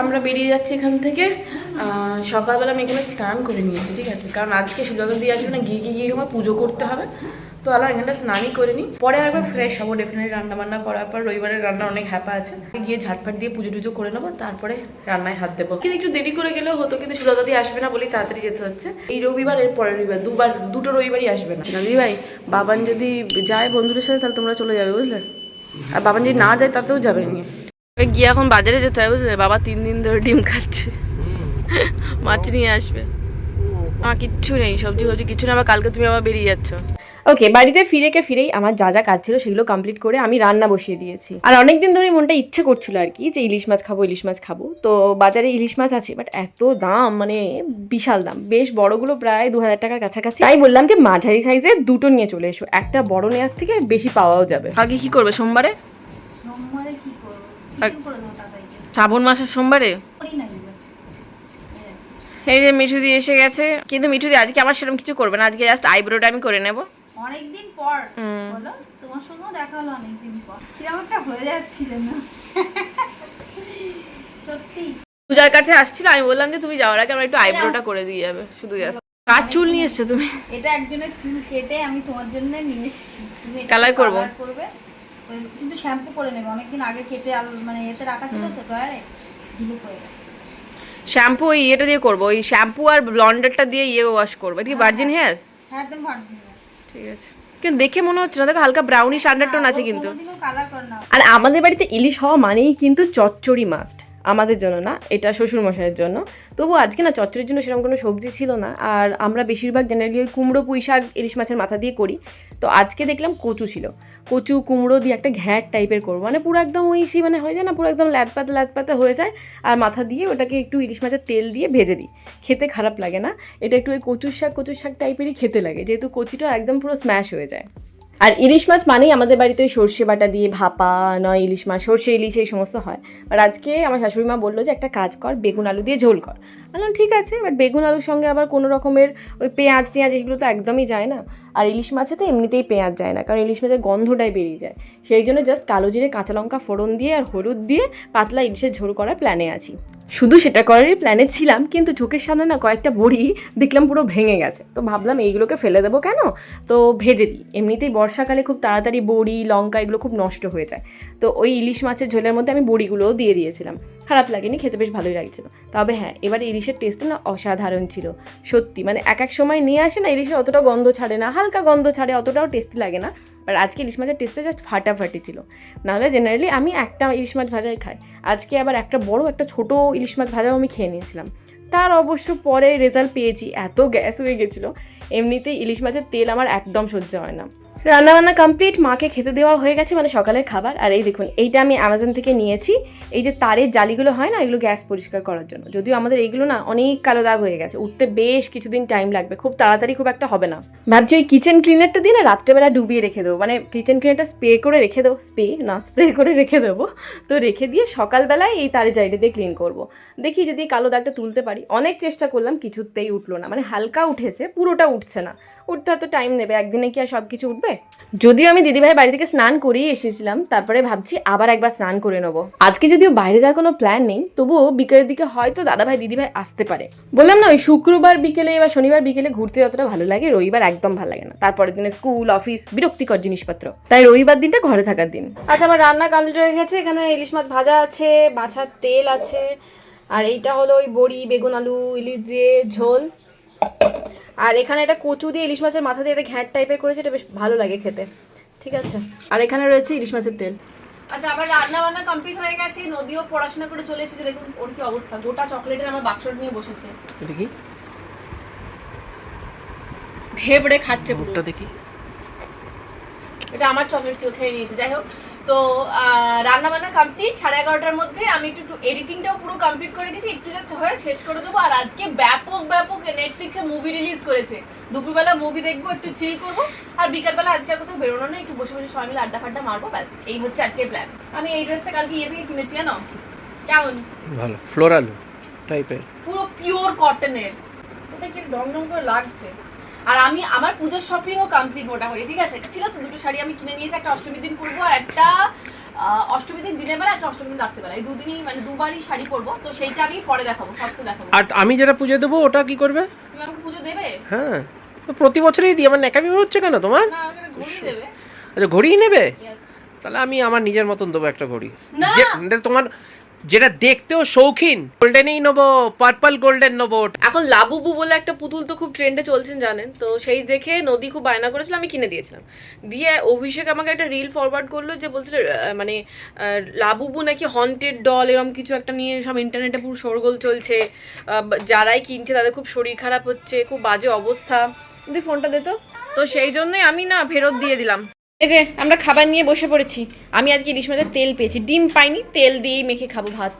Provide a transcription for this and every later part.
আমরা বেরিয়ে যাচ্ছি এখান থেকে। সকালবেলা আমি এখানে স্নান করে নিয়েছি, ঠিক আছে? কারণ আজকে সুজাতা দিয়ে আসবে না, গিয়ে গিয়ে গিয়ে আমার পুজো করতে হবে। তো আলাদা এখানটা স্নানই করে নিই। পরে একবার ফ্রেশ হব ডেফিনেটলি রান্না বান্না করার পর রবিবারের রান্না অনেক হ্যাপা আছে। গিয়ে ঝাটফাট দিয়ে পুজো টুজো করে নেব, তারপরে রান্নায় হাত দেবো। কিন্তু একটু দেরি করে গেলেও হতো, কিন্তু সুজাতা দিয়ে আসবে না বলেই তাড়াতাড়ি যেতে হচ্ছে। এই রবিবার, এর পরের রবিবার, দুবার, দুটো রবিবারই আসবে না। দিদি ভাই, বাবান যদি যায় বন্ধুদের সাথে, তাহলে তোমরা চলে যাবে, বুঝলে? আর বাবান যদি না যায়, তাতেও যাবে নিয়ে ওই গিয়ে এখন বাজারে যেতে হবে বুঝলে? বাবা তিন দিন ধরে ডিম খাচ্ছে। মাছ নিয়ে আসবে। আমার কিচ্ছু নেই সবজি ফবজি কিছু না আবার কালকে তুমি আবার বেরিয়ে যাচ্ছ। ওকে বাড়িতে ফিরেকে ফিরেই আমার যা যা কাজ ছিল সেগুলো কমপ্লিট করে আমি রান্না বসিয়ে দিয়েছি। আর অনেকদিন ধরে মনটা ইচ্ছে করছিল আর কি যে ইলিশ মাছ খাব ইলিশ মাছ খাব। তো বাজারে ইলিশ মাছ আছে বাট এত দাম মানে বিশাল দাম। বেশ বড়গুলো প্রায় দু হাজার টাকার কাছাকাছি। তাই বললাম যে মাঝারি সাইজে দুটো নিয়ে চলে এসো। একটা বড় নেওয়ার থেকে বেশি পাওয়াও যাবে। আগে কি করবে সোমবারে কি করব আর- চিকেন করে দেবো তাদেরকে শ্রাবণ মাসের সোমবারে? এই যে মিঠু দিয়ে এসে গেছে। কিন্তু মিঠু দিয়ে আজকে আমার সেরকম কিছু করবে না। আজকে জাস্ট আইব্রোটা আমি করে নেব। অনেকদিন পর। বলো তোমার সঙ্গেও দেখা হলো অনেকদিন পর। কীরকম একটা হয়ে যাচ্ছি যেন। সত্যি। পূজার কাছে আসছিল আমি বললাম যে তুমি যাওয়ার আগে আমরা একটু আইব্রোটা করে দিয়ে যাবে। শুধু জাস্ট কার চুল নিয়ে এসছো তুমি? এটা একজনের চুল কেটে আমি তোমার জন্য নিয়ে এসেছি। Colour করব? করবে। কিন্তু শ্যাম্পু করে নেবে। অনেকদিন আগে কেটে মানে এতে রাখা ছিল তো দয়ারে ধুলো হয়ে গেছে। শ্যাম্পু ওই ইয়েটা দিয়ে করব ওই শ্যাম্পু আর ব্লন্ডারটা দিয়ে ইয়ে ওয়াশ করব। এটা কি ভার্জিন হেয়ার হ্যাঁ একদম ভার্জিন ঠিক আছে। কিন্তু দেখে মনে হচ্ছে না দেখো হালকা ব্রাউনিশ আন্ডারটোন আছে কিন্তু। আর আমাদের বাড়িতে ইলিশ হওয়া মানেই কিন্তু চচ্চড়ি মাস্ট আমাদের জন্য না এটা শ্বশুর মশাইয়ের জন্য। তবু আজকে না চচ্চড়ির জন্য সেরকম কোনো সবজি ছিল না আর আমরা বেশিরভাগ জেনারেলি ওই কুমড়ো পুঁই শাক ইলিশ মাছের মাথা দিয়ে করি। তো আজকে দেখলাম কচু ছিল। কচু কুমড়ো দিয়ে একটা ঘ্যাট টাইপের করব। মানে পুরো একদম ওই সি মানে হয়ে যায় না, পুরো একদম ল্যাদ পাতা ল্যাদ হয়ে যায়। আর মাথা দিয়ে ওটাকে একটু ইলিশ মাছের তেল দিয়ে ভেজে দিই। খেতে খারাপ লাগে না। এটা একটু ওই কচুর শাক কচুর শাক টাইপেরই খেতে লাগে। যেহেতু কচুটা একদম পুরো স্ম্যাশ হয়ে যায়। আর ইলিশ মাছ মানেই আমাদের বাড়িতে ওই সর্ষে বাটা দিয়ে ভাপা, নয় ইলিশ মাছ, সর্ষে ইলিশ এই সমস্ত হয়। আর আজকে আমার শাশুড়ি মা বলল যে, একটা কাজ কর, বেগুন আলু দিয়ে ঝোল কর। বললাম, ঠিক আছে। বাট বেগুন আলুর সঙ্গে আবার কোনো রকমের ওই পেঁয়াজ টেঁয়াজ এগুলো তো একদমই যায় না। আর ইলিশ মাছে তো এমনিতেই পেঁয়াজ যায় না, কারণ ইলিশ মাছের গন্ধটাই বেরিয়ে যায়। সেই জন্য জাস্ট কালো জিরে, কাঁচা লঙ্কা ফোড়ন দিয়ে আর হলুদ দিয়ে পাতলা ইলিশের ঝোল করার প্ল্যানে আছি। শুধু সেটা করারই প্ল্যানে ছিলাম, কিন্তু চোখের সামনে না কয়েকটা বড়ি দেখলাম পুরো ভেঙে গেছে। তো ভাবলাম এইগুলোকে ফেলে দেবো কেন? তো ভেজে দিই। এমনিতেই বর্ষাকালে খুব তাড়াতাড়ি বড়ি, লঙ্কা এগুলো খুব নষ্ট হয়ে যায়। তো ওই ইলিশ মাছের ঝোলের মধ্যে আমি বড়িগুলোও দিয়ে দিয়েছিলাম। খারাপ লাগেনি, খেতে বেশ ভালোই লাগছিল। তবে হ্যাঁ এবার ইলিশের টেস্টটা না অসাধারণ ছিল। সত্যি মানে এক এক সময় নিয়ে আসে না ইলিশে অতটা গন্ধ ছাড়ে না, হালকা গন্ধ ছাড়ে, অতটাও টেস্টি লাগে না। আর আজকে ইলিশ মাছের টেস্টটা জাস্ট ফাটাফাটি ছিল। নাহলে জেনারেলি আমি একটা ইলিশ মাছ ভাজাই খাই। আজকে আবার একটা বড়, একটা ছোট ইলিশ মাছ ভাজাও আমি খেয়ে নিয়েছিলাম। তার অবশ্য পরে রেজাল্ট পেয়েছি, এত গ্যাস হয়ে গেছিল। এমনিতেই ইলিশ মাছের তেল আমার একদম সহ্য হয় না। রান্নাবান্না কমপ্লিট মাকে খেতে দেওয়া হয়ে গেছে মানে সকালের খাবার। আর এই দেখুন, এইটা আমি অ্যামাজন থেকে নিয়েছি। এই যে তারের জালিগুলো হয় না, এগুলো গ্যাস পরিষ্কার করার জন্য। যদিও আমাদের এইগুলো না অনেক কালো দাগ হয়ে গেছে, উঠতে বেশ কিছুদিন টাইম লাগবে, খুব তাড়াতাড়ি খুব একটা হবে না। ভাবছি ওই কিচেন ক্লিনারটা দিয়ে না রাত্রেবেলা ডুবিয়ে রেখে দেবো মানে কিচেন ক্লিনারটা স্প্রে করে রেখে দেবো স্প্রে না স্প্রে করে রেখে দেবো, তো রেখে দিয়ে সকালবেলায় এই তারের জালিটা দিয়ে ক্লিন করব। দেখি যদি কালো দাগটা তুলতে পারি। অনেক চেষ্টা করলাম, কিছুতেই উঠল না মানে হালকা উঠেছে, পুরোটা উঠছে না। উঠতে হয়তো টাইম নেবে, একদিনে কি আর সব কিছু উঠবে? যদিও আমি দিদিভাই বাড়ি থেকে স্নান করেই এসেছিলাম, তারপরে ভাবছি আবার একবার স্নান করে নেব। আজকে যদিও বাইরে যাওয়ার কোনো প্ল্যান নেই, তবুও বিকেলের দিকে হয়তো দাদাভাই, দিদিভাই আসতে পারে। বললাম না, ওই শুক্রবার বিকেলে বা শনিবার বিকেলে ঘুরতে যতটা ভালো লাগে, রবিবার একদম ভালো লাগে না। তারপরের দিনে স্কুল, অফিস, বিরক্তিকর জিনিসপত্র। তাই রবিবার দিনটা ঘরে থাকার দিন। আচ্ছা আমার রান্না কমপ্লিট হয়ে গেছে এখানে ইলিশ মাছ ভাজা আছে, মাছার তেল আছে, আর এইটা হলো ওই বড়ি, বেগুন, আলু, ইলিশ দিয়ে ঝোল। আর এখানে একটা কচু দিয়ে ইলিশ মাছের মাথা দিয়ে একটা ঘ্যাট টাইপের করেছে এটা বেশ ভালো লাগে খেতে। ঠিক আছে? আর এখানে রয়েছে ইলিশ মাছের তেল। আচ্ছা আমার রান্না বান্না কমপ্লিট হয়ে গেছে নদীও পড়াশোনা করে চলে এসেছে দেখুন ওর কি অবস্থা। গোটা চকলেটের আমার বাক্সটা নিয়ে বসেছে। দেখি। ধেবড়ে খাচ্ছে পুরো। দেখি। এটা আমার চকলেট ছিল খেয়ে নিয়েছে। যাই হোক তো রান্না বান্না কমপ্লিট সাড়ে এগারোটার মধ্যে আমি একটু এডিটিংটাও পুরো কমপ্লিট করে গেছি একটু জাস্ট হয়ে শেষ করে দেবো। আর আজকে ব্যাপক ব্যাপক নেটফ্লিক্সে মুভি রিলিজ করেছে। দুপুরবেলা মুভি দেখব একটু চিল করব আর বিকালবেলা আজকে আর কোথাও বেরোনো না একটু বসে বসে সবাই মিলে আড্ডা ফাড্ডা মারবো ব্যাস এই হচ্ছে আজকে প্ল্যান আমি এই ড্রেসটা কালকে ইয়ে থেকে কিনেছি জানো? কেমন? ভালো ফ্লোরাল টাইপের পুরো পিওর কটনের ওটা কি ডং ডং করে লাগছে? আর আমি আমার পুজোর শপিংও কমপ্লিট মোটামুটি ঠিক আছে? ছিল তো দুটো শাড়ি আমি কিনে নিয়েছি একটা অষ্টমীর দিন পরবো আর একটা অষ্টমী দিন দিনের বেলা একটা অষ্টমী দিন রাত্রেবেলা এই দুদিনই মানে দুবারই শাড়ি পরবো তো সেইটা আমি পরে দেখাবো সবসে দেখাবো। আর আমি যেটা পুজো দেবো ওটা কি করবে? তুমি আমাকে পুজো দেবে? হ্যাঁ। প্রতি বছরই দিই আমার ন্যাকামি হচ্ছে কেন তোমার? ঘড়ি আচ্ছা ঘড়িই নেবে? তাহলে আমি আমার নিজের মতন দেবো একটা ঘড়ি। না! যে তোমার যেটা দেখতেও শৌখিন। গোল্ডেনই নেব, পার্পল গোল্ডেন নেব। এখন লাবুবু বলে একটা পুতুল তো খুব ট্রেন্ডে চলছেন জানেন? তো সেই দেখে নদী খুব বায়না করেছিল, আমি কিনে দিয়েছিলাম। দিয়ে অভিষেক আমাকে একটা রিল ফরওয়ার্ড করল যে বলছিল মানে লাবুবু নাকি হন্টেড ডল এরকম কিছু একটা নিয়ে সব ইন্টারনেটে পুরো শোরগোল চলছে। যারাই কিনছে তাদের খুব শরীর খারাপ হচ্ছে, খুব বাজে অবস্থা। তুই ফোনটা দে তো। তো সেই জন্যই আমি না ফেরত দিয়ে দিলাম। এই যে, আমরা খাবার নিয়ে বসে পড়েছি। আমি আজকে ইলিশ মাছের তেল পেয়েছি। ডিম পাইনি, তেল দিয়েই মেখে খাব ভাত।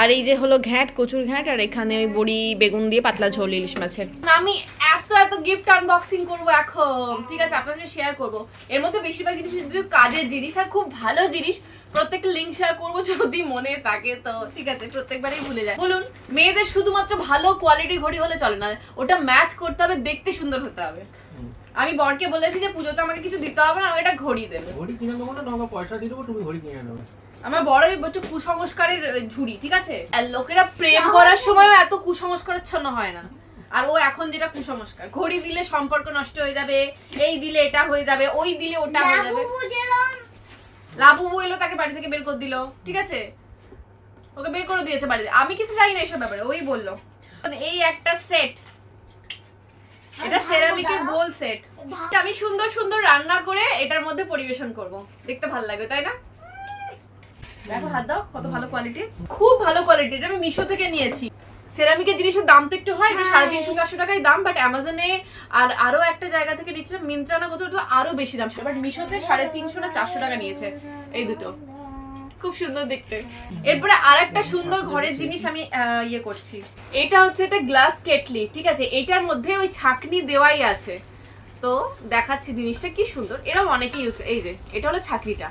আর এই যে হলো ঘ্যাট, কচুর ঘ্যাট, আর এখানে ওই বড়ি, বেগুন দিয়ে পাতলা ঝোল ইলিশ মাছের। আমি এত এত গিফট আনবক্সিং করব এখন। ঠিক আছে, আপনাদের শেয়ার করব। এর মধ্যে বেশিরভাগ জিনিস যদি কাজের জিনিস, আর খুব ভালো জিনিস প্রত্যেকটা লিঙ্ক শেয়ার করব যদি মনে থাকে তো। ঠিক আছে, প্রত্যেকবারই ভুলে যায়। বলুন, মেয়েদের শুধুমাত্র ভালো কোয়ালিটি ঘড়ি হলে চলে না, ওটা ম্যাচ করতে হবে, দেখতে সুন্দর হতে হবে। আমি বরকে বলেছি যে পুজোতে আমাকে কিছু দিতে হবে না আমাকে একটা ঘড়ি দেবে। ঘড়ি কিনে নেব না? তোমাকে পয়সা দিয়ে দেবো তুমি ঘড়ি কিনে নেবে আমার বড় হচ্ছে কুসংস্কারের ঝুড়ি ঠিক আছে? আর লোকেরা প্রেম করার সময় এত কুসংস্কারাচ্ছন্ন হয় না। আর ও এখন যেটা কুসংস্কার ঘড়ি দিলে সম্পর্ক নষ্ট হয়ে যাবে এই দিলে এটা হয়ে যাবে ওই দিলে ওটা হয়ে যাবে। লাবু এলো তাকে বাড়ি থেকে বের করে দিল ঠিক আছে? ওকে বের করে দিয়েছে বাড়িতে। আমি কিছু জানি না এসব ব্যাপারে ওই বলল। এই একটা সেট এটা সেরামিকের বোল সেট আমি সুন্দর সুন্দর রান্না করে এটার মধ্যে পরিবেশন করব। দেখতে ভালো লাগবে তাই না? দেখো হাত দাও কত ভালো কোয়ালিটি খুব ভালো কোয়ালিটি এটা আমি মিশো থেকে নিয়েছি। সেরামিকের জিনিসের দাম তো একটু হয় সাড়ে তিনশো চারশো টাকাই দাম বাট অ্যামাজনে আর আরও একটা জায়গা থেকে নিচ্ছিলাম মিন্ত্রা না কোথাও আরও বেশি দাম বাট মিশোতে সাড়ে তিনশো না চারশো টাকা নিয়েছে এই দুটো। খুব সুন্দর দেখতে। এরপরে আর একটা সুন্দর ঘরের জিনিস আমি ইয়ে করছি। এটা হচ্ছে একটা গ্লাস কেটলি, ঠিক আছে? এটার মধ্যে ওই ছাকনি দেওয়াই আছে। তো দেখাচ্ছি জিনিসটা কি সুন্দর। এরকম অনেকে ইউজ এই যে, এটা হলো ছাকনিটা।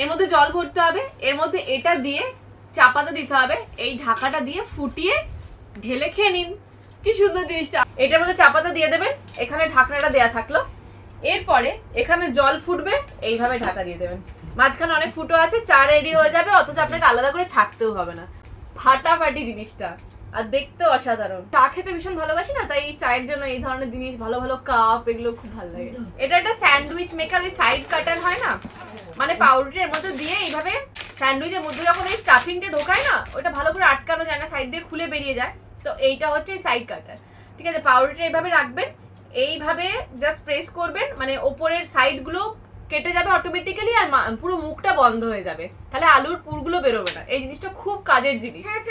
এর মধ্যে জল ভরতে হবে। এর মধ্যে এটা দিয়ে চাপাতে দিতে হবে। এই ঢাকাটা দিয়ে ফুটিয়ে ঢেলে খেয়ে নিন। কি সুন্দর জিনিসটা। এটার মধ্যে চাপাতা দিয়ে দেবেন। এখানে ঢাকনাটা দেয়া থাকল। এরপরে এখানে জল ফুটবে। এইভাবে ঢাকা দিয়ে দেবেন। মাঝখানে অনেক ফুটো আছে, চা রেডি হয়ে যাবে, অথচ আপনাকে আলাদা করে ছাড়তেও হবে না। ফাটাফাটি জিনিসটা, আর দেখতেও অসাধারণ। চা খেতে ভীষণ ভালোবাসি না, তাই চায়ের জন্য এই ধরনের জিনিস, ভালো ভালো কাপ এগুলো খুব ভালো লাগে। এটা একটা স্যান্ডউইচ মেকার ওই সাইড কাটার হয় না? মানে পাউরুটির মধ্যে দিয়ে এইভাবে স্যান্ডউইচের মধ্যে যখন এই স্টাফিংটা ঢোকায় না, ওটা ভালো করে আটকানো যায় না সাইড দিয়ে খুলে বেরিয়ে যায়। তো এইটা হচ্ছে এই সাইড কাটার ঠিক আছে, পাউরুটিটা এইভাবে রাখবেন, এইভাবে জাস্ট প্রেস করবেন মানে ওপরের সাইডগুলো কেটে যাবে অটোমেটিক্যালি আর পুরো মুখটা বন্ধ হয়ে যাবে। তাহলে আলুর পুরগুলো বেরোবে না। এই জিনিসটা খুব কাজের জিনিস। হ্যাঁ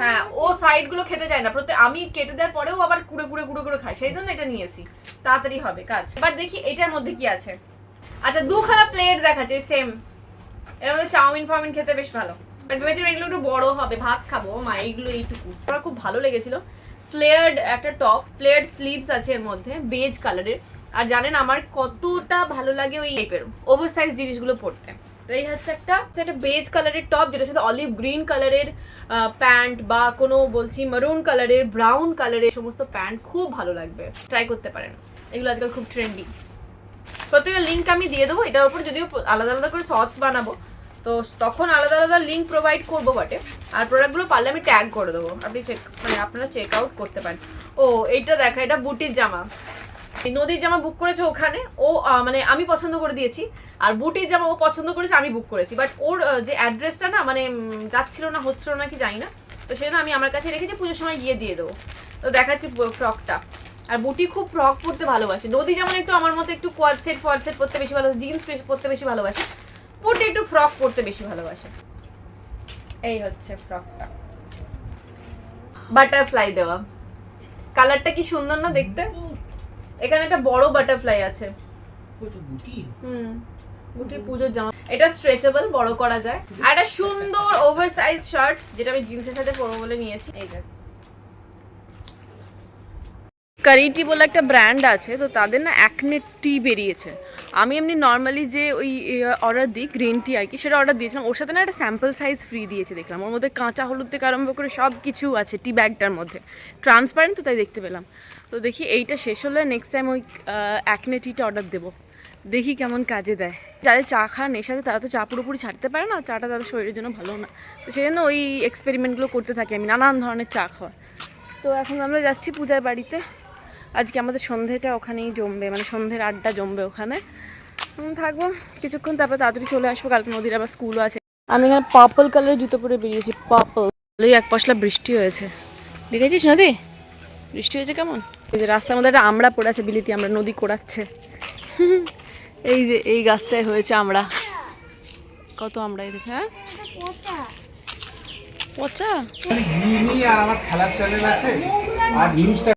হ্যাঁ ও সাইডগুলো খেতে চায় না। প্রত্যেক আমি কেটে দেওয়ার পরেও আবার কুড়ে কুড়ে কুড়ে কুড়ে খাই সেই জন্য এটা নিয়েছি। তাড়াতাড়ি হবে কাজ। এবার দেখি এটার মধ্যে কি আছে। আচ্ছা দু দুখানা প্লেট দেখাচ্ছে সেম এর মধ্যে চাউমিন ফাউমিন খেতে বেশ ভালো। ভেবেছিলাম এগুলো একটু বড় হবে। ভাত খাব। মা এইগুলো এইটুকু। আমার খুব ভালো লেগেছিল। ফ্লেয়ার্ড একটা টপ ফ্লেয়ার্ড স্লিভস আছে এর মধ্যে বেজ কালারের আর জানেন আমার কতটা ভালো লাগে ওই টাইপের ওভার সাইজ জিনিসগুলো পরতে তো এই হচ্ছে একটা একটা বেজ কালারের টপ যেটার সাথে অলিভ গ্রিন কালারের প্যান্ট বা কোনো বলছি মারুন কালারের ব্রাউন কালারের সমস্ত প্যান্ট খুব ভালো লাগবে। ট্রাই করতে পারেন। এগুলো আজকাল খুব ট্রেন্ডি প্রত্যেকটা লিঙ্ক আমি দিয়ে দেবো, এটার উপর যদিও আলাদা আলাদা করে শর্টস বানাবো, তো তখন আলাদা আলাদা লিঙ্ক প্রোভাইড করব বটে। আর প্রোডাক্টগুলো পারলে আমি ট্যাগ করে দেবো। আপনি চেক মানে আপনারা চেক আউট করতে পারেন। ও, এইটা দেখা, এটা বুটির জামা। নদীর জামা বুক করেছে ওখানে। ও মানে আমি পছন্দ করে দিয়েছি। আর বুটির জামা ও পছন্দ করেছে, আমি বুক করেছি। বাট ওর যে অ্যাড্রেসটা না মানে যাচ্ছিল না, হচ্ছিল না কি জানি না। তো সেই জন্য আমি আমার কাছে রেখেছি, পুজোর সময় গিয়ে দিয়ে দেবো। তো দেখাচ্ছি ফ্রকটা আর বুটি খুব ফ্রক পরতে ভালোবাসে। নদী যেমন একটু আমার মতো একটু কোয়াড সেট ফোয়াড সেট পরতে বেশি ভালোবাসে জিন্স পরতে বেশি ভালোবাসে। বুটি একটু ফ্রক পরতে বেশি ভালোবাসে। এই হচ্ছে ফ্রকটা বাটারফ্লাই দেওয়া। কালারটা কি সুন্দর না দেখতে? এখানে একটা বড় বাটারফ্লাই আছে। ওই হুম বুটির পুজোর জামা। এটা স্ট্রেচেবল বড় করা যায়। আর একটা সুন্দর ওভারসাইজ শার্ট যেটা আমি জিন্সের সাথে পরবো বলে নিয়েছি। এই দেখ কারিটি বলে একটা ব্র্যান্ড আছে, তো তাদের না অ্যাকনে টি বেরিয়েছে। আমি এমনি নর্মালি যে ওই অর্ডার দিই গ্রিন টি আর কি, সেটা অর্ডার দিয়েছিলাম। ওর সাথে না একটা স্যাম্পল সাইজ ফ্রি দিয়েছে দেখলাম। ওর মধ্যে কাঁচা হলুদ থেকে আরম্ভ করে সব কিছু আছে টি ব্যাগটার মধ্যে। ট্রান্সপারেন্ট তো তাই দেখতে পেলাম। তো দেখি এইটা শেষ হলে নেক্সট টাইম ওই অ্যাকনে টিটা অর্ডার দেবো। দেখি কেমন কাজে দেয়। যাদের চা খাওয়ার নেশাতে তারা তো চা পুরোপুরি ছাড়তে পারে না, চাটা তাদের শরীরের জন্য ভালো না। তো সেই জন্য ওই এক্সপেরিমেন্টগুলো করতে থাকি আমি, নানান ধরনের চা খাওয়া তো এখন আমরা যাচ্ছি পূজার বাড়িতে। আজকে আমাদের সন্ধেটা ওখানেই জমবে মানে সন্ধ্যের আড্ডা জমবে ওখানে। থাকব কিছুক্ষণ তারপর তাড়াতাড়ি চলে আসব কালকে নদীর আবার স্কুলও আছে। আমি এখানে পার্পল কালারের জুতো পরে বেরিয়েছি পার্পল এই এক পশলা বৃষ্টি হয়েছে। দেখেছিস নদী? বৃষ্টি হয়েছে কেমন? এই যে রাস্তার মধ্যে একটা আমড়া পড়ে আছে বিলিতি আমরা নদী কোড়াচ্ছে। এই যে এই গাছটায় হয়েছে আমরা। কত আমরা এই দেখে হ্যাঁ? পচা। জিমি আর আমার খেলার চ্যানেল আছে। আর নিউজটা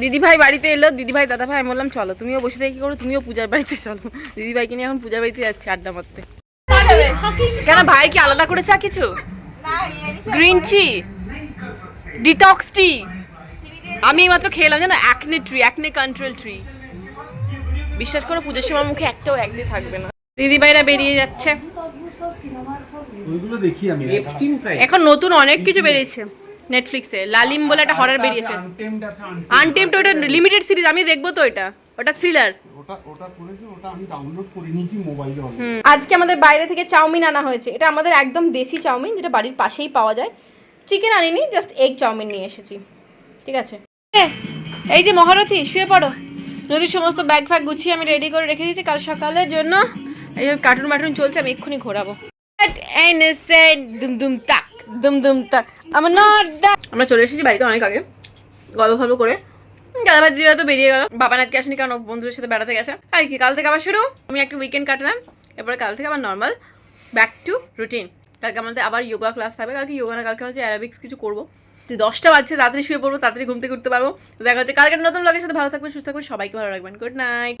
দিদি ভাই বাড়িতে এলো দিদি ভাই দাদা ভাই আমি বললাম চলো তুমিও বসে থেকে করো? তুমিও পূজার বাড়িতে চলো। দিদি ভাইকে নিয়ে এখন পূজার বাড়িতে যাচ্ছে আড্ডা মারতে। কেন ভাই কি আলাদা করে চা কিছু? গ্রিন টি ডিটক্স টি আমি মাত্র খেলাম জানো acne tree acne control tree বিশ্বাস করো পুজোর সময় মুখে একটাও একদিন থাকবে না। দিদি ভাইরা বেরিয়ে যাচ্ছে। ওইগুলো দেখি আমি। এফটিন ফ্রাই এখন নতুন অনেক কিছু বেরিয়েছে। নেটফ্লিক্সে লালিম বলে একটা হরার বেরিয়েছে। আনটেমড আছে ওটা লিমিটেড সিরিজ আমি দেখব তো এটা। ওটা থ্রিলার ওটা ওটা করেছি ওটা আমি ডাউনলোড করে নিয়েছি মোবাইলে আজকে আমাদের বাইরে থেকে চাউমিন আনা হয়েছে। এটা আমাদের একদম দেশি চাউমিন যেটা বাড়ির পাশেই পাওয়া যায়। চিকেন আনিনি জাস্ট এগ চাউমিন নিয়ে এসেছি। ঠিক আছে? এই যে মহারথী শুয়ে পড়ো। নদীর সমস্ত ব্যাগ ফ্যাগ গুছিয়ে আমি রেডি করে রেখে দিয়েছি কাল সকালের জন্য এই কার্টুন মার্টুন চলছে আমি এক্ষুনি ঘোরাবো। দুম দুম তাক দুম দুম তাক। আমার নড্ডা আমরা চলে এসেছি বাড়িতে অনেক আগে। গল্প ফল্প করে। দাদা ভাই দিদিরা তো বেরিয়ে গেল। বাবা নাচকে আসেনি কারণ বন্ধুদের সাথে বেড়াতে গেছে। আর কি, কাল থেকে আবার শুরু। আমি একটা উইকেন্ড কাটলাম। এরপরে কাল থেকে আবার নর্মাল ব্যাক টু রুটিন কালকে আমাদের আবার যোগা ক্লাস হবে কালকে যোগা না, কালকে হচ্ছে অ্যারাবিক্স কিছু করব। তো দশটা বাজছে, তাড়াতাড়ি শুয়ে পড়ব, তাড়াতাড়ি ঘুম থেকে উঠতে পারব। দেখা হচ্ছে কালকের নতুন লগের সাথে। ভালো থাকবেন, সুস্থ থাকবেন, সবাইকে ভালো রাখবেন। Good night